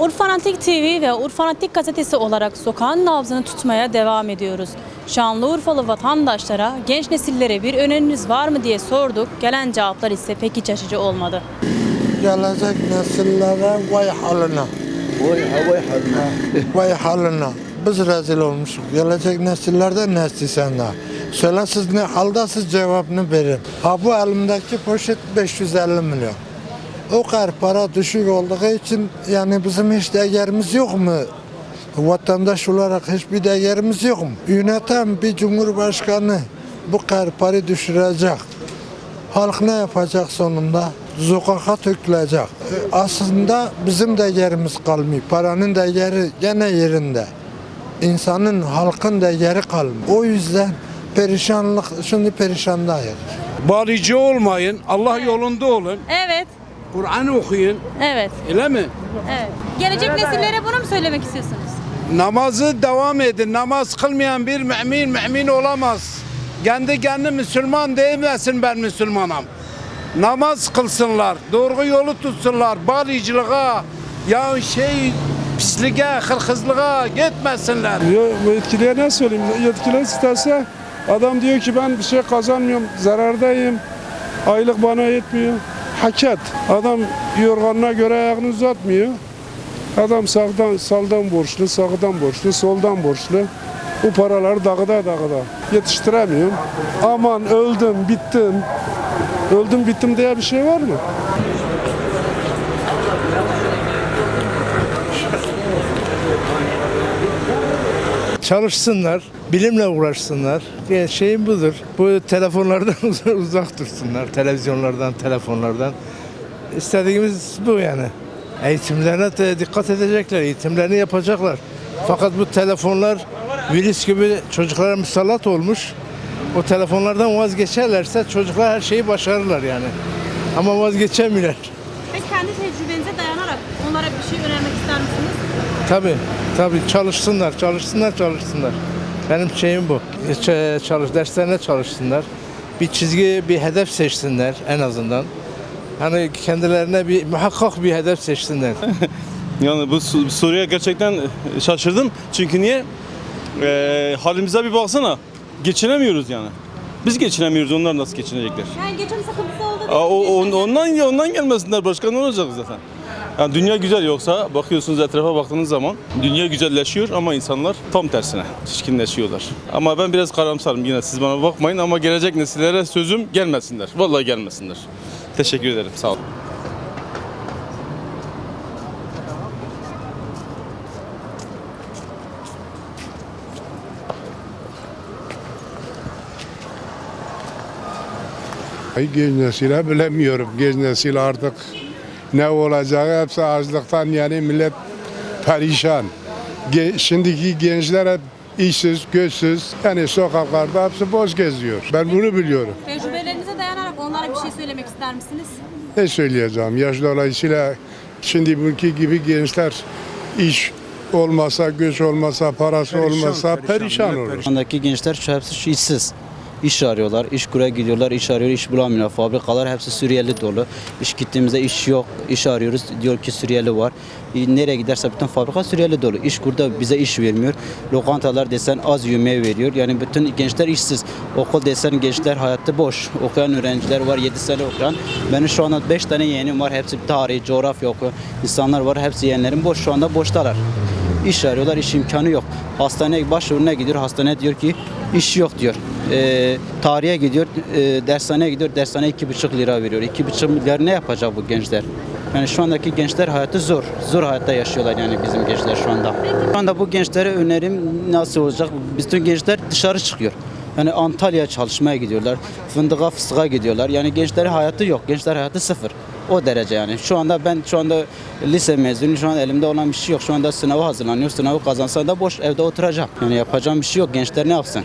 Urfanatik TV ve Urfanatik gazetesi olarak sokağın nabzını tutmaya devam ediyoruz. Şanlıurfalı vatandaşlara, genç nesillere bir öneriniz var mı diye sorduk. Gelen cevaplar ise pek iç açıcı olmadı. Gelecek nesillere vay haline. Vay havay haline. Vay haline. Biz rezil olmuşuz. Gelecek nesillerde ne istiyorsan da. Söyle siz ne haldasız cevabını verin. Ha bu elimdeki poşet 550 milyon. O kadar para düşük olduğu için yani bizim hiç değerimiz yok mu? Vatandaş olarak hiçbir değerimiz yok mu? Yöneten bir cumhurbaşkanı bu kadar para düşürecek. Halk ne yapacak sonunda? Sokağa tökülecek. Aslında bizim de yerimiz kalmıyor. Paranın da yeri gene yerinde. İnsanın, halkın da yeri kalmıyor. O yüzden perişanlık, şimdi perişandayız. Barıcı olmayın, Allah yolunda olun, Evet, Kur'an okuyun, evet, öyle mi? evet. Gelecek nesillere bunu mu söylemek istiyorsunuz? Namazı devam edin. Namaz kılmayan bir mümin mümin olamaz. Kendi kendi Müslüman demesin ben Müslümanım. Namaz kılsınlar, doğru yolu tutsunlar, barıcılığa, ya şey pisliğe, hırkızlığa gitmesinler. Yo, yetkiliye ne söyleyeyim? Yetkili isterse adam diyor ki ben bir şey kazanmıyorum, zarardayım. Aylık bana yetmiyor. Haket. Adam yorganına göre ayağını uzatmıyor. Adam sağdan, saldan borçlu, sağdan borçlu, soldan borçlu. Bu paraları dağıda dağıda. Yetiştiremiyorum. Aman öldüm, bittim. Öldüm, bittim diye bir şey var mı? Çalışsınlar, bilimle uğraşsınlar. Yani şeyim budur. Bu telefonlardan uz- uzak dursunlar. Televizyonlardan, telefonlardan. İstediğimiz bu yani. Eğitimlerine de dikkat edecekler, eğitimlerini yapacaklar. Fakat bu telefonlar virüs gibi çocuklara musallat olmuş. O telefonlardan vazgeçerlerse çocuklar her şeyi başarırlar yani. Ama vazgeçemiyorlar. Peki kendi tecrübenize dayanarak onlara bir şey önermek ister misiniz? Tabii, tabii çalışsınlar, çalışsınlar, çalışsınlar. Benim şeyim bu. Ç- Çalış, derslerine çalışsınlar. Bir çizgi, bir hedef seçsinler en azından. Hani kendilerine bir muhakkak bir hedef seçsinler. Yani bu Su- Suriye gerçekten şaşırdım. Çünkü niye? Ee, halimize bir baksana. Geçinemiyoruz yani. Biz geçinemiyoruz. Onlar nasıl geçinecekler? Yani geçim sıkıntısı oldu. Aa, o, on- ondan ondan gelmesinler. Başka ne olacak zaten? Yani dünya güzel yoksa bakıyorsunuz etrafa baktığınız zaman dünya güzelleşiyor ama insanlar tam tersine çirkinleşiyorlar. Ama ben biraz karamsarım yine siz bana bakmayın ama gelecek nesillere sözüm gelmesinler. Vallahi gelmesinler. Teşekkür ederim. Sağ olun. Genç nesile bilemiyorum. Genç nesil artık ne olacağı hepsi açlıktan yani millet perişan. Ge- şimdiki gençler hep işsiz, gözsüz. Yani sokaklarda hepsi boş geziyor. Ben bunu biliyorum. Tecrübelerinize dayanarak onlara bir şey söylemek ister misiniz? Ne söyleyeceğim? Yaş dolayısıyla şimdi bugünkü gibi gençler iş olmasa, göç olmasa, parası olmasa perişan olur. Şu andaki gençler hepsi işsiz. İş arıyorlar, iş kuraya gidiyorlar, iş arıyor, iş bulamıyorlar. Fabrikalar hepsi Suriyeli dolu. İş gittiğimizde iş yok, iş arıyoruz. Diyor ki Suriyeli var. E, Nereye giderse bütün fabrika Suriyeli dolu. İş kurda bize iş vermiyor. Lokantalar desen az yemeği veriyor. Yani bütün gençler işsiz. Okul desen gençler hayatta boş. Okuyan öğrenciler var, 7 sene okuyan. Benim şu anda 5 tane yeğenim var. Hepsi tarih, coğrafya okuyor. İnsanlar var, hepsi yeğenlerim boş. Şu anda boştalar. İş arıyorlar, iş imkanı yok. Hastaneye başvuruna gidiyor, hastane diyor ki iş yok diyor. Ee, tarihe gidiyor, e, dershaneye gidiyor, dershane iki buçuk lira veriyor. İki buçuk milyar ne yapacak bu gençler? Yani şu andaki gençler hayatı zor. Zor hayatta yaşıyorlar yani bizim gençler şu anda. Şu anda bu gençlere önerim nasıl olacak? Bütün gençler dışarı çıkıyor. Yani Antalya çalışmaya gidiyorlar. Fındığa fıstığa gidiyorlar. Yani gençlerin hayatı yok. Gençler hayatı sıfır. O derece yani. Şu anda ben şu anda lise mezunuyum. Şu an elimde olan bir şey yok. Şu anda sınava hazırlanıyor. Sınavı kazansam da boş evde oturacağım. Yani yapacağım bir şey yok. Gençler ne yapsın?